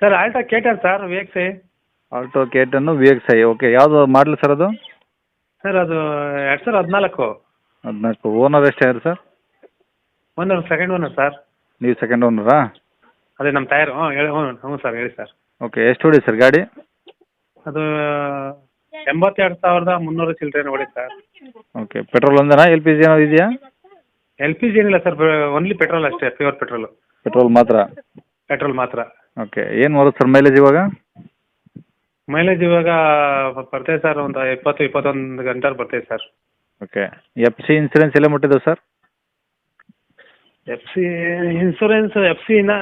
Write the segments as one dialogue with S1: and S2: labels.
S1: Sir Alto cater sir V X I
S2: Alto K ten V X I okay ಯಾವುದು model sir ಅದು?
S1: Sir ಅದು ಎರಡು ಸಾವಿರ ಹದಿನಾಲ್ಕು.
S2: ಹದಿನಾಲ್ಕು. ಓನರ್ ಇರೋದು sir?
S1: Owner second owner sir.
S2: ನೀವು ಸೆಕೆಂಡ್ ಓನರಾ
S1: ಅದೇ ನಮ್ಮ ಟೈರ್ ಹ್ಞೂ ಹೇಳಿ ಹ್ಞೂ ಹ್ಞೂ ಸರ್ ಹೇಳಿ ಸರ್.
S2: ಓಕೆ ಎಷ್ಟು ಹೊಡಿ ಸರ್ ಗಾಡಿ?
S1: ಅದು ಎಂಬತ್ತೆರಡು ಸಾವಿರದ ಮುನ್ನೂರು ಚಿಲ್ಡ್ರೆ ನೋಡಿ ಸರ್.
S2: ಓಕೆ ಪೆಟ್ರೋಲ್ ಒಂದೇನಾ ಎಲ್ ಪಿ ಜಿ ಏನೋ ಇದೆಯಾ?
S1: ಎಲ್ ಪಿ ಜಿ ಏನಿಲ್ಲ ಸರ್ ಓನ್ಲಿ ಪೆಟ್ರೋಲ್ ಅಷ್ಟೇ ಪ್ಯೂರ್ ಪೆಟ್ರೋಲು
S2: ಪೆಟ್ರೋಲ್ ಮಾತ್ರ?
S1: ಪೆಟ್ರೋಲ್ ಮಾತ್ರ.
S2: ಓಕೆ ಏನು ಬರುತ್ತೆ ಸರ್ ಮೈಲೇಜ್ ಇವಾಗ?
S1: ಮೈಲೇಜ್ ಇವಾಗ ಬರ್ತೈತೆ ಸರ್ ಒಂದು ಇಪ್ಪತ್ತು ಇಪ್ಪತ್ತೊಂದು ಗಂಟೆ ಬರ್ತೈತೆ sir
S2: okay F C insurance ಎಲ್ಲ ಮುಟ್ಟಿದೆ sir
S1: F C insurance F ಸಿನ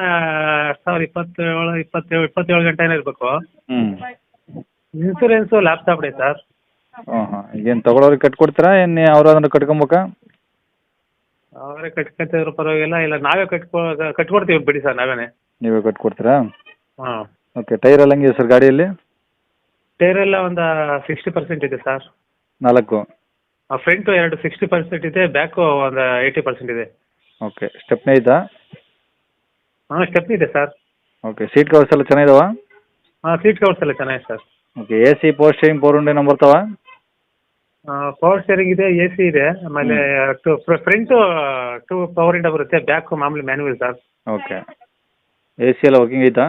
S1: ಎರಡು ಸಾವಿರ ಇಪ್ಪತ್ತೇಳು ಇಪ್ಪತ್ತೇಳು ಇಪ್ಪತ್ತೇಳು ಗಂಟೆನೇ ಇರಬೇಕು.
S2: ಹ್ಞೂ
S1: ಇನ್ಸೂರೆನ್ಸು ಲ್ಯಾಪ್ಟಾಪ್ ಡೇ ಸರ್
S2: ಹಾಂ ಹಾಂ ಏನು ತೊಗೊಳೋರಿಗೆ ಕಟ್ಕೊಡ್ತೀರಾ? ಏನು ಅವ್ರು ಅದನ್ನು ಕಟ್ಕೊಬೇಕಾ?
S1: ಅವರೇ ಕಟ್ಕೊತಿದ್ರು ಪರವಾಗಿಲ್ಲ. ಇಲ್ಲ ನಾವೇ ಕಟ್ಕೊ ಕಟ್ಕೊಡ್ತೀವಿ ಬಿಡಿ ಸರ್ ನಾವೇನೆ.
S2: ನೀವೇ ಕಟ್ಕೊಡ್ತೀರಾ?
S1: ಹಾಂ.
S2: ಓಕೆ ಟೈರ್ ಎಲ್ಲ ಹೆಂಗಿದೆ ಸರ್ ಗಾಡಿಯಲ್ಲಿ?
S1: ಟೈರ್ ಎಲ್ಲ ಒಂದು ಸಿಕ್ಸ್ಟಿ ಪರ್ಸೆಂಟ್ ಇದೆ ಸರ್
S2: ನಾಲ್ಕು.
S1: ಫ್ರಂಟು ಎರಡು ಸಿಕ್ಸ್ಟಿ ಪರ್ಸೆಂಟ್ ಇದೆ ಬ್ಯಾಕು ಒಂದು ಏಯ್ಟಿ ಪರ್ಸೆಂಟ್ ಇದೆ.
S2: ಓಕೆ ಸ್ಟೆಪ್ನೇ ಐತಾ
S1: ಹಾಂ ಸ್ಟೆಪ್ನಿ ಇದೆ ಸರ್
S2: ಓಕೆ ಸೀಟ್ ಕವರ್ಸ್ ಎಲ್ಲ ಚೆನ್ನಾಗಿದಾವ?
S1: ಹಾಂ ಸೀಟ್ ಕವರ್ಸ್ ಎಲ್ಲ ಚೆನ್ನಾಗಿದೆ sir
S2: okay A C post steering power ಉಂಡೆ ನಂಬರ್ ಬರ್ತಾವ?
S1: ಪವರ್ ಸ್ಟೇರಿಂಗ್ ಇದೆ ಎ ಸಿ ಇದೆ ಆಮೇಲೆ ಟು ಫ್ರಂಟು ಟು ಪವರ್ ಇಂಡ ಬರುತ್ತೆ ಬ್ಯಾಕು ಮಾಮೂಲಿ manual sir
S2: okay A C ಎಲ್ಲ ವರ್ಕಿಂಗ್ ಐತಾ?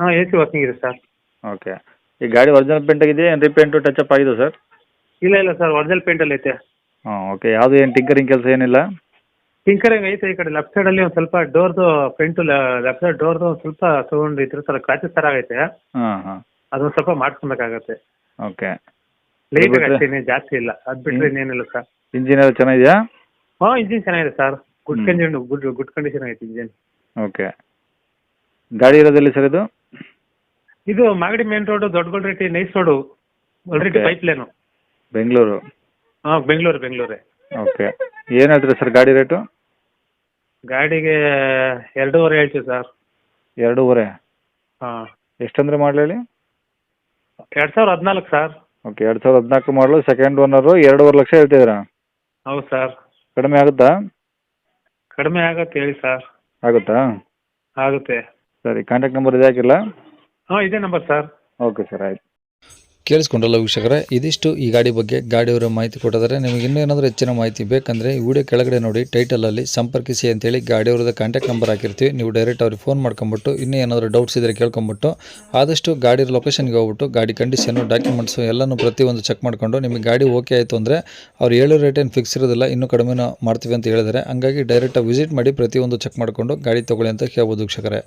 S1: ಹಾಂ ಎ ಸಿ ವರ್ಕಿಂಗ್ ಇದೆ ಸರ್
S2: ಓಕೆ ಈ ಗಾಡಿ ಒರಿಜಿನಲ್ ಪೇಂಟ್ ಆಗಿದೆ ಏನು ರೀಪೇಂಟು ಟಚ್ ಅಪ್ ಆಗಿದೆ ಸರ್
S1: ಇಲ್ಲ ಇಲ್ಲ ಸರ್ ಒರಿಜಿನಲ್ ಪೇಂಟಲ್ಲಿ ಐತೆ.
S2: ಹಾಂ ಓಕೆ ಯಾವುದು ಏನು ಟಿಂಕರಿಂಗ್ ಕೆಲಸ ಏನಿಲ್ಲ?
S1: ಟಿಂಕರಿಂಗ್ ಐತೆ ಈ ಕಡೆ ಲೆಫ್ಟ್ ಸೈಡಲ್ಲಿ ಒಂದು ಸ್ವಲ್ಪ ಡೋರ್ದು ಫ್ರಂಟು ಲೆಫ್ಟ್ ಸೈಡ್ ಡೋರ್ದು ಒಂದು ಸ್ವಲ್ಪ ತೊಗೊಂಡು ಇದ್ರೆ ಸರ್ ಕ್ರಾಚಸ್ ಥರ ಆಗೈತೆ.
S2: ಹಾಂ ಹಾಂ.
S1: ಅದೊಂದು ಸ್ವಲ್ಪ ಮಾಡ್ಕೊಬೇಕಾಗತ್ತೆ
S2: ಓಕೆ
S1: ಲೈಟ್? ಜಾಸ್ತಿ ಇಲ್ಲ. ಅದು ಬಿಟ್ಟರೆ ಇನ್ನೇನಿಲ್ಲ ಸರ್
S2: ಇಂಜಿನ್ ಎಲ್ಲ ಚೆನ್ನಾಗಿದೆಯಾ?
S1: ಹಾಂ ಇಂಜಿನ್ ಚೆನ್ನಾಗಿದೆ sir good
S2: condition
S1: condition good good condition ಐತೆ ಇಂಜಿನ್
S2: ಓಕೆ ಗಾಡಿ ಇರೋದಿಲ್ಲ ಸರ್ ಇದು?
S1: ಇದು ಮಾಗಡಿ ಮೇನ್ ರೋಡು ದೊಡ್ಡಗೊಳ್ರೆಟ್ಟಿ ನೈಸ್ ರೋಡು ಒಳ್ರೆಟ್ಟಿ
S2: Okay.
S1: Pipe line
S2: Bengaluru?
S1: ಹಾಂ ಬೆಂಗಳೂರು ಬೆಂಗಳೂರೇ.
S2: ಓಕೆ ಏನು ಹೇಳ್ತೀರಾ ಸರ್ ಗಾಡಿ ರೇಟು?
S1: ಗಾಡಿಗೆ ಎರಡೂವರೆ ಹೇಳ್ತೀವಿ ಸರ್.
S2: ಎರಡೂವರೆ?
S1: ಹಾಂ.
S2: ಎಷ್ಟಂದ್ರೆ ಮಾಡಲಿ
S1: ಎರಡು ಸಾವಿರದ ಹದಿನಾಲ್ಕು ಸರ್.
S2: ಓಕೆ ಎರಡು ಸಾವಿರದ ಹದಿನಾಲ್ಕು ಮಾಡಲು ಸೆಕೆಂಡ್ ಓನರು ಎರಡೂವರೆ ಲಕ್ಷ ಹೇಳ್ತಿದ್ದೀರಾ?
S1: ಹೌದು ಸರ್.
S2: ಕಡಿಮೆ ಆಗುತ್ತಾ?
S1: ಕಡಿಮೆ ಆಗತ್ತೆ ಹೇಳಿ ಸರ್.
S2: ಆಗುತ್ತಾ?
S1: ಆಗುತ್ತೆ.
S2: ಸರಿ ಕಾಂಟ್ಯಾಕ್ಟ್ ನಂಬರ್ ಇದೆ ಹಾಕಿಲ್ಲ
S1: ಹಾಂ ಇದೇ ನಂಬರ್ ಸರ್
S2: ಓಕೆ ಸರ್ ಆಯ್ತು.
S3: ಕೇಳಿಸ್ಕೊಂಡಲ್ಲ ವೀಕ್ಷಕರೇ, ಇದಿಷ್ಟು ಈ ಗಾಡಿ ಬಗ್ಗೆ ಗಾಡಿಯವರ ಮಾಹಿತಿ ಕೊಟ್ಟಿದ್ದಾರೆ. ನಿಮಗೆ ಇನ್ನೂ ಏನಾದರೂ ಹೆಚ್ಚಿನ ಮಾಹಿತಿ ಬೇಕಂದರೆ ಈ ವಿಡಿಯೋ ಕೆಳಗಡೆ ನೋಡಿ ಟೈಟಲಲ್ಲಿ ಸಂಪರ್ಕಿಸಿ ಅಂತೇಳಿ ಗಾಡಿಯವ್ರದ್ದು ಕಾಂಟ್ಯಾಕ್ಟ್ ನಂಬರ್ ಹಾಕಿರ್ತೀವಿ. ನೀವು ಡೈರೆಕ್ಟ್ ಅವ್ರಿಗೆ ಫೋನ್ ಮಾಡ್ಕೊಂಬಿಟ್ಟು, ಇನ್ನೂ ಏನಾದರೂ ಡೌಟ್ಸ್ ಇದ್ದರೆ ಕೇಳ್ಕೊಂಬಿಟ್ಟು, ಆದಷ್ಟು ಗಾಡಿಯ ಲೊಕೇಶನ್ಗೆ ಹೋಗ್ಬಿಟ್ಟು, ಗಾಡಿ ಕಂಡೀಷನು ಡಾಕ್ಯುಮೆಂಟ್ಸು ಎಲ್ಲನೂ ಪ್ರತಿಯೊಂದು ಚೆಕ್ ಮಾಡಿಕೊಂಡು, ನಿಮಗೆ ಗಾಡಿ ಓಕೆ ಆಯಿತು ಅಂದರೆ ಅವ್ರು ಹೇಳೋ ರೇಟ್ ಏನು ಫಿಕ್ಸ್ ಇರೋದಿಲ್ಲ, ಇನ್ನೂ ಕಡಿಮೆನೂ ಮಾಡ್ತೀವಿ ಅಂತ ಹೇಳಿದರೆ ಹಂಗಾಗಿ ಡೈರೆಕ್ಟಾಗಿ ವಿಸಿಟ್ ಮಾಡಿ ಪ್ರತಿಯೊಂದು ಚೆಕ್ ಮಾಡಿಕೊಂಡು ಗಾಡಿ ತೊಗೊಳ್ಳಿ ಅಂತ ಕೇಳ್ಬೋದು ವೀಕ್ಷಕರೇ.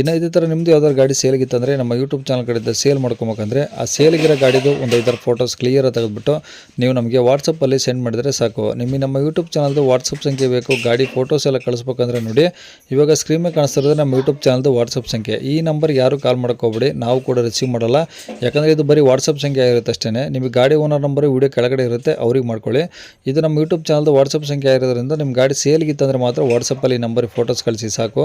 S3: ಇನ್ನು ಇದೇ ಥರ ನಿಮ್ಮದು ಯಾವ್ದಾದ್ರು ಗಾಡಿ ಸೇಲ್ಗಿತ್ತಂದರೆ ನಮ್ಮ ಯೂಟ್ಯೂಬ್ ಚಾನಲ್ ಕಡೆಯಿಂದ ಸೇಲ್ ಮಾಡ್ಕೊಬೇಕಂದ್ರೆ, ಆ ಸೇಲ್ಗಿರೋ ಗಾಡಿದು ಒಂದು ಐದಾರು ಫೋಟೋಸ್ ಕ್ಲಿಯರ್ ತೆಗೆದುಬಿಟ್ಟು ನೀವು ನಮಗೆ ವಾಟ್ಸಪ್ಪಲ್ಲಿ ಸೆಂಡ್ ಮಾಡಿದರೆ ಸಾಕು. ನಿಮಗೆ ನಮ್ಮ ಯೂಟ್ಯೂಬ್ ಚಾನಲ್ದು ವಾಟ್ಸಪ್ ಸಂಖ್ಯೆ ಬೇಕು, ಗಾಡಿ ಫೋಟೋಸ್ ಎಲ್ಲ ಕಳಿಸ್ಬೇಕಂದ್ರೆ ನೋಡಿ. ಇವಾಗ ಸ್ಕ್ರೀನ್ ಮೇಲೆ ಕಾಣಿಸ್ತಾ ಇರೋದು ನಮ್ಮ ಯೂಟ್ಯೂಬ್ ಚಾನಲ್ದು ವಾಟ್ಸಪ್ ಸಂಖ್ಯೆ. ಈ ನಂಬರ್ ಯಾರು ಕಾಲ್ ಹೋಗ್ಬೇಡಿ ನಾವು ಕೂಡ ರಿಸೀವ್ ಮಾಡಲ್ಲ. ಯಾಕಂದರೆ ಇದು ಬರೀ ವಾಟ್ಸಪ್ ಸಂಖ್ಯೆ ಆಗಿರುತ್ತೆ ಅಷ್ಟೇ ನಿಮಗೆ ಗಾಡಿ ಓನರ್ ನಂಬರ್ ವಿಡಿಯೋ ಕೆಳಗಡೆ ಇರುತ್ತೆ, ಅವ್ರಿಗೆ ಮಾಡ್ಕೊಳ್ಳಿ. ಇದು ನಮ್ಮ ಯೂಟ್ಯೂಬ್ ಚಾನಲ್ದು ವಾಟ್ಸಪ್ ಸಂಖ್ಯೆ ಆಗಿರೋದ್ರಿಂದ ನಿಮ್ಮ ಗಾಡಿ ಸೇಲ್ಗಿತ್ತಂದ್ರೆ ಮಾತ್ರ ವಾಟ್ಸಪ್ಪಲ್ಲಿ ಈ ನಂಬರ್ ಫೋಟೋಸ್ ಕಳಿಸಿ ಸಾಕು.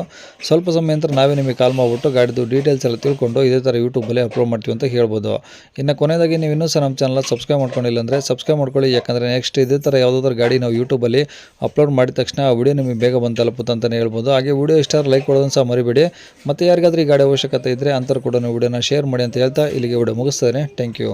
S3: ಸ್ವಲ್ಪ ಸಮಯ ನಂತರ ನಾವೇ ನಿಮಗೆ ಕಾಲ್ ಮಾಡಿಬಿಟ್ಟು ಗಾಡಿದು ಡೀಟೇಲ್ಸ್ ಎಲ್ಲ ತಿಳ್ಕೊಂಡು ಇದೇ ಥರ ಯೂಟ್ಯೂಬಲ್ಲಿ ಅಪ್ಲೋಡ್ ಮಾಡ್ತೀವಿ ಅಂತ ಹೇಳ್ಬೋದು. ಇನ್ನು ಕೊನೆಯದಾಗಿ ನೀವು ಇನ್ನೂ ಸಹ ನಮ್ಮ ಚಾನಲ್ ಸಬ್ಸ್ಕ್ರೈಬ್ ಮಾಡ್ಕೊಂಡಿಲ್ಲ ಅಂದರೆ ಸಬ್ಸ್ಕ್ರೈಬ್ ಮಾಡ್ಕೊಳ್ಳಿ, ಯಾಕಂದರೆ ನೆಕ್ಸ್ಟ್ ಇದೇ ಥರ ಯಾವುದಾದ್ರು ಗಾಡಿ ನಾವು ಯೂಟ್ಯೂಬಲ್ಲಿ ಅಪ್ಲೋಡ್ ಮಾಡಿದ ತಕ್ಷಣ ಆ ವಿಡಿಯೋ ನಿಮಗೆ ಬೇಗ ಬಂದು ತಲುಪುತ್ತೆ ಅಂತಲೇ ಹೇಳ್ಬೋದು. ಹಾಗೆ ವಿಡಿಯೋ ಇಷ್ಟ ಲೈಕ್ ಕೊಡೋದನ್ನು ಸಹ ಮರಿಬೇಡಿ. ಮತ್ತು ಯಾರಿಗಾದ್ರೂ ಈ ಗಾಡಿ ಅವಶ್ಯಕತೆ ಇದ್ದರೆ ಅಂಥವ್ರು ಕೂಡ ವಿಡಿಯೋನ ಶೇರ್ ಮಾಡಿ ಅಂತ ಹೇಳ್ತಾ ಇಲ್ಲಿಗೆ ವಿಡಿಯೋ ಮುಗಿಸ್ತೇನೆ. Thank you